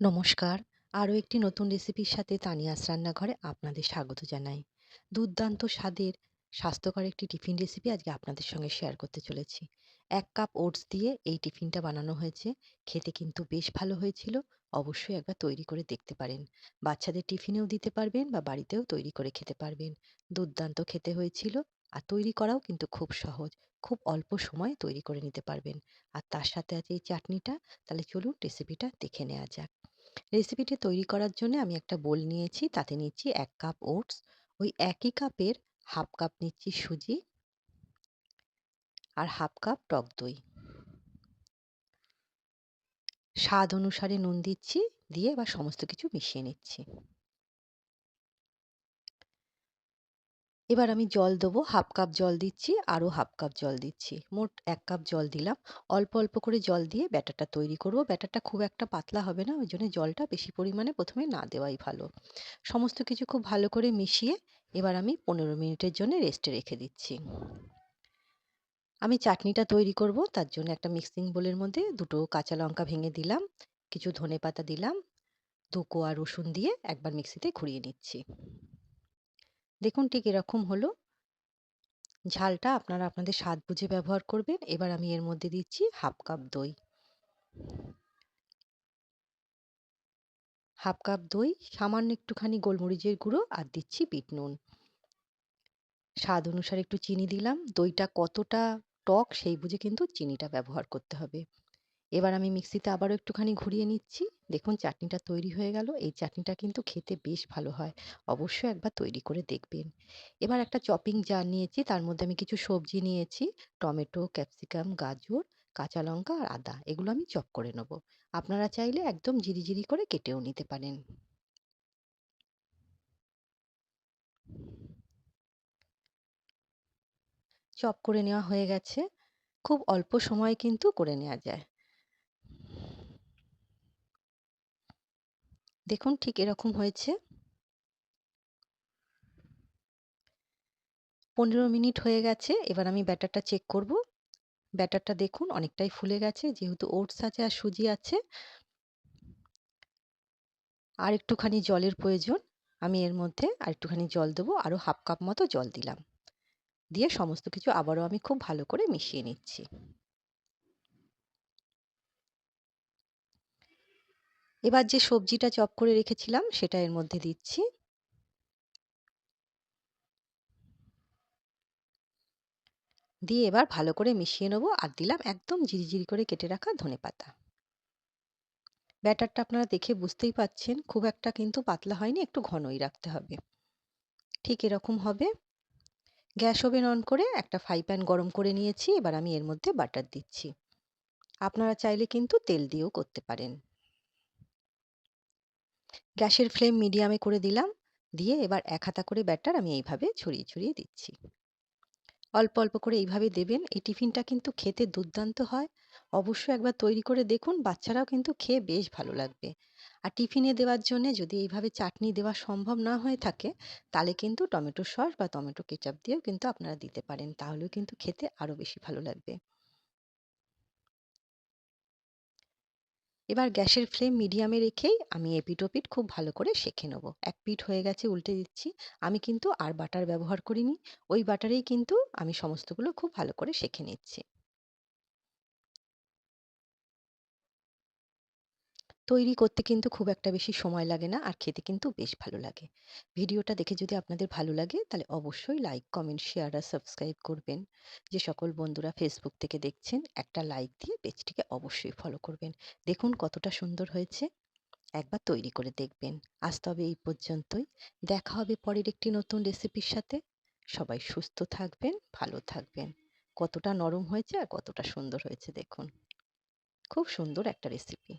নমস্কার। আরও একটি নতুন রেসিপির সাথে তানিয়াস রান্নাঘরে আপনাদের স্বাগত জানাই। দুর্দান্ত স্বাদের, স্বাস্থ্যকর একটি টিফিন রেসিপি আজকে আপনাদের সঙ্গে শেয়ার করতে চলেছি। এক কাপ ওটস দিয়ে এই টিফিনটা বানানো হয়েছে। খেতে কিন্তু বেশ ভালো হয়েছিল। অবশ্যই একবার তৈরি করে দেখতে পারেন। বাচ্চাদের টিফিনেও দিতে পারবেন বা বাড়িতেও তৈরি করে খেতে পারবেন। দুর্দান্ত খেতে হয়েছিল আর তৈরি করাও কিন্তু খুব সহজ। খুব অল্প সময়ে তৈরি করে নিতে পারবেন। আর তার সাথে আছে এই চাটনিটা। তাহলে চলুন রেসিপিটা দেখে নেওয়া যাক। রেসিপিটি তৈরি করার জন্য আমি একটা বোল নিয়েছি। তাতে নিচ্ছি এক কাপ ওটস। ওই একই কাপের হাফ কাপ নিচ্ছি সুজি আর হাফ কাপ টক দই। স্বাদ অনুসারে নুন দিচ্ছি, দিয়ে এবার সমস্ত কিছু মিশিয়ে নিচ্ছি। এবার আমি জল দেবো, হাফ কাপ জল দিচ্ছি আরও হাফ কাপ জল দিচ্ছি। মোট এক কাপ জল দিলাম। অল্প অল্প করে জল দিয়ে ব্যাটারটা তৈরি করব। ব্যাটারটা খুব একটা পাতলা হবে না ওই জন্য জলটা বেশি পরিমাণে প্রথমে না দেওয়াই ভালো। সমস্ত কিছু খুব ভালো করে মিশিয়ে এবার আমি পনেরো মিনিটের জন্য রেস্টে রেখে দিচ্ছি। আমি চাটনিটা তৈরি করব, তার জন্য একটা মিক্সিং বোলের মধ্যে দুটো কাঁচা লঙ্কা ভেঙে দিলাম, কিছু ধনে পাতা দিলাম, দু কোয়া রসুন দিয়ে একবার মিক্সিতে ঘুরিয়ে নিচ্ছি। দেখুন ঠিক এরকম হলো। ঝালটা আপনারা আপনাদের স্বাদ বুঝে ব্যবহার করবেন। এবার আমি এর মধ্যে দিচ্ছি হাফ কাপ দই। হাফ কাপ দই, সামান্য একটুখানি গোলমরিচের গুঁড়ো আর দিচ্ছি বিট নুন। স্বাদ অনুসারে একটু চিনি দিলাম। দইটা কতটা টক সেই বুঝে কিন্তু চিনিটা ব্যবহার করতে হবে। এবার আমি মিক্সিতে আবারও একটুখানি ঘুরিয়ে নিচ্ছি। দেখুন চাটনিটা তৈরি হয়ে গেল। এই চাটনিটা কিন্তু খেতে বেশ ভালো হয়। অবশ্যই একবার তৈরি করে দেখবেন। এবার একটা চপিং জার নিয়েছি। তার মধ্যে আমি কিছু সবজি নিয়েছি। টমেটো, ক্যাপসিকাম, গাজর, কাঁচা লঙ্কা আর আদা। এগুলো আমি চপ করে নেব। আপনারা চাইলে একদম জিরি করে কেটেও নিতে পারেন। চপ করে নেওয়া হয়ে গেছে। খুব অল্প সময়ে কিন্তু করে নেওয়া যায়। দেখুন ঠিক এরকম হয়েছে। পনেরো মিনিট হয়ে গেছে, এবার আমি ব্যাটারটা চেক করব। ব্যাটারটা দেখুন অনেকটাই ফুলে গেছে, যেহেতু ওটস আছে আর সুজি আছে। আর একটুখানি জলের প্রয়োজন, আমি এর মধ্যে আর একটুখানি জল দেবো আরও হাফ কাপ মতো জল দিলাম। দিয়ে সমস্ত কিছু আবারও আমি খুব ভালো করে মিশিয়ে নিচ্ছি। এবার যে সবজিটা চপ করে রেখেছিলাম, সেটা এর মধ্যে দিচ্ছি। দিয়ে এবার ভালো করে মিশিয়ে নেব আর দিলাম একদম ঝিরিঝিরি করে কেটে রাখা ধনে পাতা। ব্যাটারটা আপনারা দেখে বুঝতেই পাচ্ছেন, খুব একটা কিন্তু পাতলা হয়নি, একটু ঘনই রাখতে হবে। ঠিক এরকম হবে। গ্যাস ওভেন অন করে একটা ফ্রাই প্যান গরম করে নিয়েছি, এবার আমি এর মধ্যে বাটার দিচ্ছি। আপনারা চাইলে কিন্তু তেল দিয়েও করতে পারেন। গ্যাসের ফ্লেম মিডিয়ামে করে দিলাম। দিয়ে এবার এক হাতা করে ব্যাটার আমি এইভাবে ছড়িয়ে ছড়িয়ে দিচ্ছি। অল্প অল্প করে এইভাবে দেবেন। এই টিফিনটা কিন্তু খেতে দুর্দান্ত হয়। অবশ্যই একবার তৈরি করে দেখুন। বাচ্চারাও কিন্তু খেয়ে বেশ ভালো লাগবে। আর টিফিনে দেওয়ার জন্য যদি এইভাবে চাটনি দেওয়া সম্ভব না হয়ে থাকে, তাহলে কিন্তু টমেটো সস বা টমেটো কেচাপ দিয়েও কিন্তু আপনারা দিতে পারেন। তাহলেও কিন্তু খেতে আরও বেশি ভালো লাগবে। এবার গ্যাসের ফ্লেম মিডিয়ামে রেখেই আমি এপিট ওপিট খুব ভালো করে শেখে নেব। এক পিঠ হয়ে গেছে, উল্টে দিচ্ছি। আমি কিন্তু আর বাটার ব্যবহার করিনি। ওই বাটারেই কিন্তু আমি সমস্তগুলো খুব ভালো করে শেখে নিচ্ছি। তৈরি করতে কিন্তু খুব একটা বেশি সময় লাগে না, আর খেতে কিন্তু বেশ ভালো লাগে। ভিডিওটা দেখে যদি আপনাদের ভালো লাগে, তাহলে অবশ্যই লাইক কমেন্ট শেয়ার আর সাবস্ক্রাইব করবেন। যে সকল বন্ধুরা ফেসবুক থেকে দেখছেন, একটা লাইক দিয়ে পেজটিকে অবশ্যই ফলো করবেন। দেখুন কতটা সুন্দর হয়েছে। একবার তৈরি করে দেখবেন। আজ তবে এই পর্যন্তই। দেখা হবে পরের একটি নতুন রেসিপির সাথে। সবাই সুস্থ থাকবেন, ভালো থাকবেন। কতটা নরম হয়েছে আর কতটা সুন্দর হয়েছে দেখুন। খুব সুন্দর একটা রেসিপি